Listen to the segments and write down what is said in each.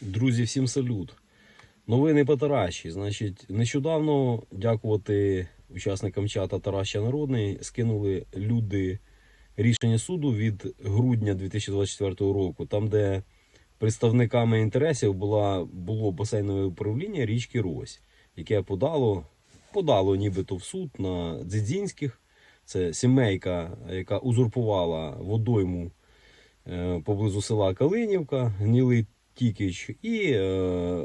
Друзі, всім салют. Новини по Тараші. Значить, нещодавно, дякувати учасникам чата Тараща Народний, скинули люди рішення суду від грудня 2024 року, там, де представниками інтересів була, було басейнове управління річки Рось, яке подало, подало нібито в суд на Дзідзінських. Це сімейка, яка узурпувала водойму е, поблизу села Калинівка, гнілий Тікіч, і е,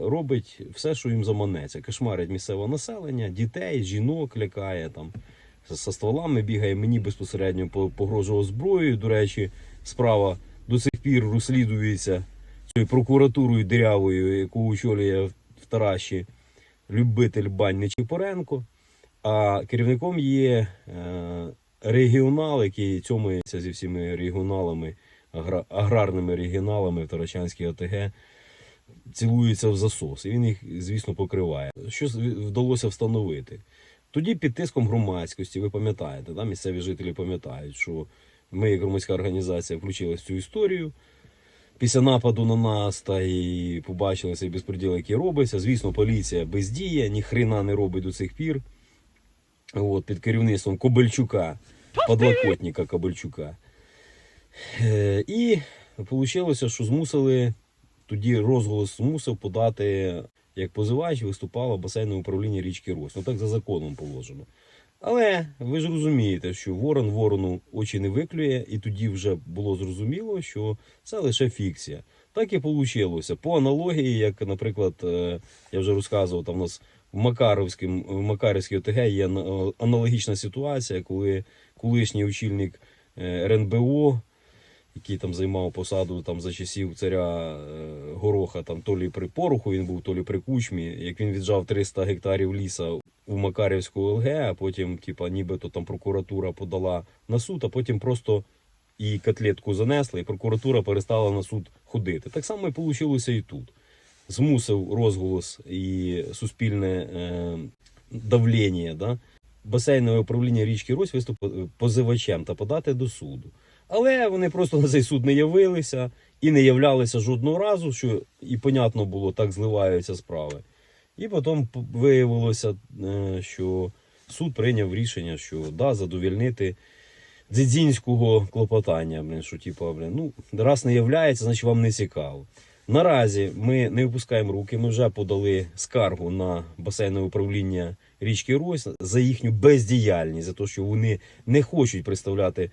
робить все, що їм заманеться. Кошмарить місцеве населення, дітей, жінок лякає там. Со стволами бігає, мені безпосередньо по- погрожував зброєю. До речі, справа до сих пір розслідується цією прокуратурою дирявою, яку очолює в Тараші любитель бань Нечіпоренко. А керівником є е, регіонал, який цьомається зі всіми регіоналами, аграрними регіоналами в Тарачанській ОТГ, цілується в засос. І він їх, звісно, покриває. Що вдалося встановити? Тоді під тиском громадськості, ви пам'ятаєте, да, місцеві жителі пам'ятають, що ми, як громадська організація, включилися в цю історію. Після нападу на нас та і побачили цей безпреділ, який робиться. Звісно, поліція бездіє, ні хрена не робить до цих пір. От, під керівництвом Кобельчука, подлокотника Кобельчука. Е, і вийшло, що змусили, тоді розголос змусив подати, як позивач, виступало басейне управління річки Рось. Ну так за законом положено. Але ви ж розумієте, що ворон ворону очі не виклює, і тоді вже було зрозуміло, що це лише фікція. Так і вийшло. По аналогії, як, наприклад, е, я вже розказував, там у нас в Макаровському, в Макарівській ОТГ є аналогічна ситуація, коли колишній очільник е, РНБО, який там займав посаду там за часів царя е, Гороха, там то лі при поруху він був, то лі при кучмі, як він віджав 300 гектарів ліса у Макарівську ЛГ, а потім, типа, нібито там прокуратура подала на суд, а потім просто і котлетку занесли, і прокуратура перестала на суд ходити. Так само і вийшло і тут. Змусив розголос і суспільне е, давлення, да? басейнове управління річки Рось виступити позивачем та подати до суду. Але вони просто на цей суд не явилися і не являлися жодного разу, що і понятно було, так зливаються справи. І потім виявилося, е, що суд прийняв рішення, що да, задовільнити дзідзінського клопотання. Блин, що типу, блин, ну, раз не являється, значить вам не цікаво. Наразі ми не випускаємо руки. Ми вже подали скаргу на басейнове управління річки Рось за їхню бездіяльність, за те, що вони не хочуть представляти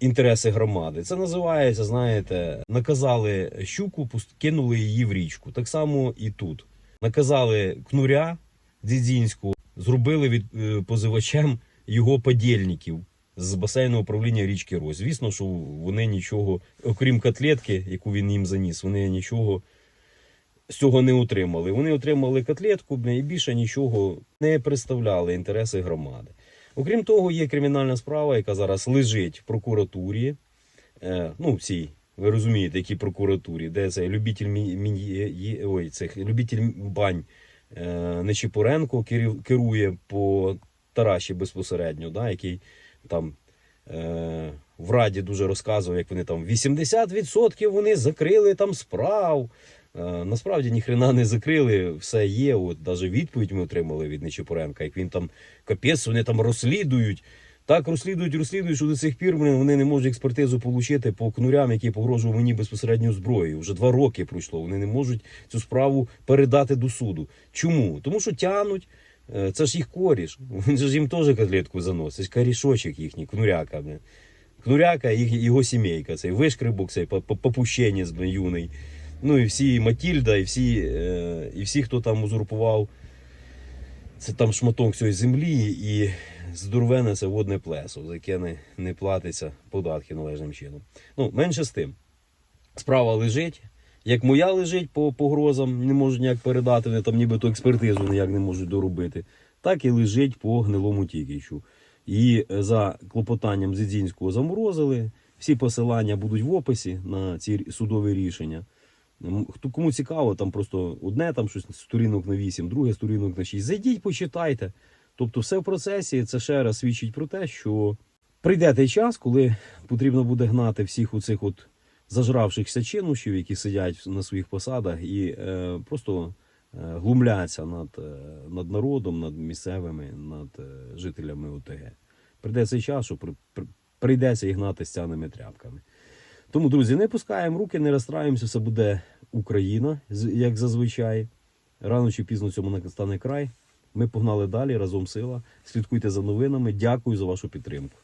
інтереси громади. Це називається, знаєте, наказали щуку, кинули її в річку. Так само і тут. Наказали кнуря Дзідзінську, зробили від е, позивачем його подільників з басейного управління річки Рось. Звісно, що вони нічого, окрім котлетки, яку він їм заніс, вони нічого з цього не отримали. Вони отримали котлетку і більше нічого не представляли інтереси громади. Окрім того, є кримінальна справа, яка зараз лежить в прокуратурі. Е, ну, в цій, ви розумієте, якій прокуратурі, де цей любитель, мі, мі, є- ой, цих, любитель бань е, Нечіпоренко керує по Тараші безпосередньо, да, який там е, в Раді дуже розказував, як вони там 80% вони закрили там справ. Е, Насправді ніхрена не закрили, все є. От навіть відповідь ми отримали від Нечипоренка, як він там капець, вони там розслідують. Так розслідують, розслідують, що до цих пір вони не можуть експертизу отримати по кнурям, які погрожував мені безпосередньо зброєю. Вже два роки пройшло. Вони не можуть цю справу передати до суду. Чому? Тому що тянуть. Е, Це ж їх коріш. Він же ж їм теж котлетку заносить. Корішочок їхній, кнуряка. Кнуряка і його сімейка, цей вишкрибок, цей попущенець юний. Ну і всі Матільда, і всі, е, і всі, хто там узурпував це там шматок цієї землі і здоровене це водне плесо, за яке не, не платиться податки належним чином. Ну, менше з тим. Справа лежить. Як моя лежить по погрозам, не можуть ніяк передати, вони там нібито експертизу ніяк не можуть доробити, так і лежить по гнилому тікічу. І е, за клопотанням Зідзінського заморозили. Всі посилання будуть в описі на ці судові рішення. М, Хто кому цікаво, там просто одне там щось сторінок на 8, друге сторінок на 6. Зайдіть, почитайте. Тобто, все в процесі. Це ще раз свідчить про те, що прийде той час, коли потрібно буде гнати всіх оцих от зажравшихся чинушів, які сидять на своїх посадах і е, просто е, глумляться над, е, над народом, над місцевими, над е, жителями ОТГ. Прийде цей час, що при, при- прийдеться їх гнати стяними тряпками. Тому, друзі, не пускаємо руки, не розстраємося, все буде Україна, як зазвичай. Рано чи пізно цьому настане край. Ми погнали далі разом сила. Слідкуйте за новинами. Дякую за вашу підтримку.